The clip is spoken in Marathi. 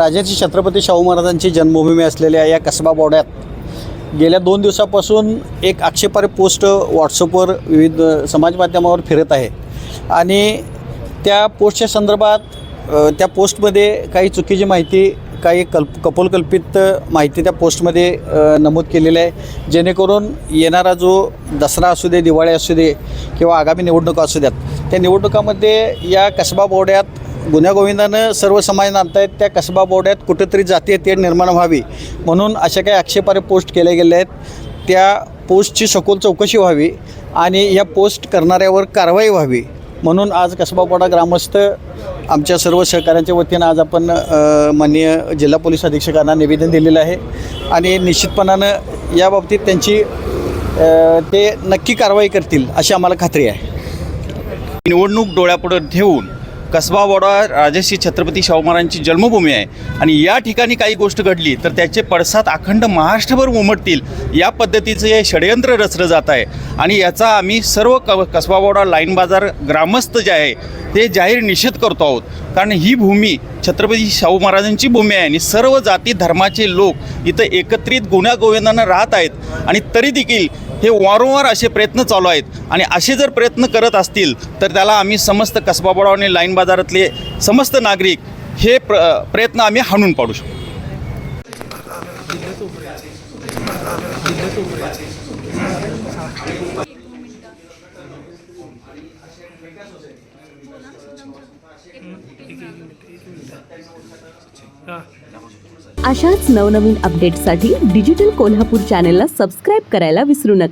राजाची छत्रपती शाहू महाराजांची जन्मभूमी असलेल्या या कसबा बोड्यात गेल्या दोन दिवसापासून एक आक्षेपार्ह पोस्ट व्हॉट्सअपवर विविध समाज माध्यमावर फिरत आहे. आणि त्या पोस्टच्या संदर्भात त्या पोस्टमध्ये काही चुकीची माहिती काही कल्प कपोलकल्पित माहिती त्या पोस्टमध्ये नमूद केलेली आहे. जेणेकरून येणारा जो दसरा असू दे दिवाळी असू दे किंवा आगामी निवडणुका असू द्यात त्या निवडणुकामध्ये या कसबा बोर्ड्यात गुन्ह्यागोविंदानं सर्व समाज नांदतायत त्या कसबा बोर्ड्यात कुठेतरी जातीय तेढ निर्माण व्हावी म्हणून अशा काही आक्षेपार्ह पोस्ट केले गेले आहेत. त्या पोस्टची सखोल चौकशी व्हावी आणि या पोस्ट करणाऱ्यावर कारवाई व्हावी म्हणून आज कसबापाडा ग्रामस्थ आमच्या सर्व सहकाऱ्यांच्या वतीनं आज आपण माननीय जिल्हा पोलीस अधीक्षकांना निवेदन दिलेलं आहे आणि निश्चितपणानं याबाबतीत त्यांची ते नक्की कारवाई करतील अशी आम्हाला खात्री आहे. निवडणूक डोळ्यापुढं ठेवून कसबा वाडा राजश्री छत्रपती शाहू महाराजांची जन्मभूमी आहे. आणि या ठिकाणी काही गोष्ट घडली तर त्याचे पडसाद अखंड महाराष्ट्रभर उमटतील. या पद्धतीचं हे षडयंत्र रचलं जात आहे. आणि याचा आम्ही सर्व क कसबा वाडा लाईन बाजार ग्रामस्थ जे आहे ते जाहीर निषेध करतो आहोत. कारण ही भूमी छत्रपती शाहू महाराजांची भूमी आहे आणि सर्व जाती धर्माचे लोक इथं एकत्रित गुण्यागोविंदांना राहत आहेत. आणि तरी देखील हे वारंवार असे प्रयत्न चालू आहेत. आणि असे जर प्रयत्न करत असतील तर त्याला आम्ही समस्त कसबा आणि लाईन बाजारातले समस्त नागरिक हे प्र प्रयत्न आम्ही हाणून पाडू शकतो. अशाच नवनवीन अपडेट्ससाठी डिजिटल कोल्हापूर चॅनेलला सबस्क्राईब करायला विसरू नका.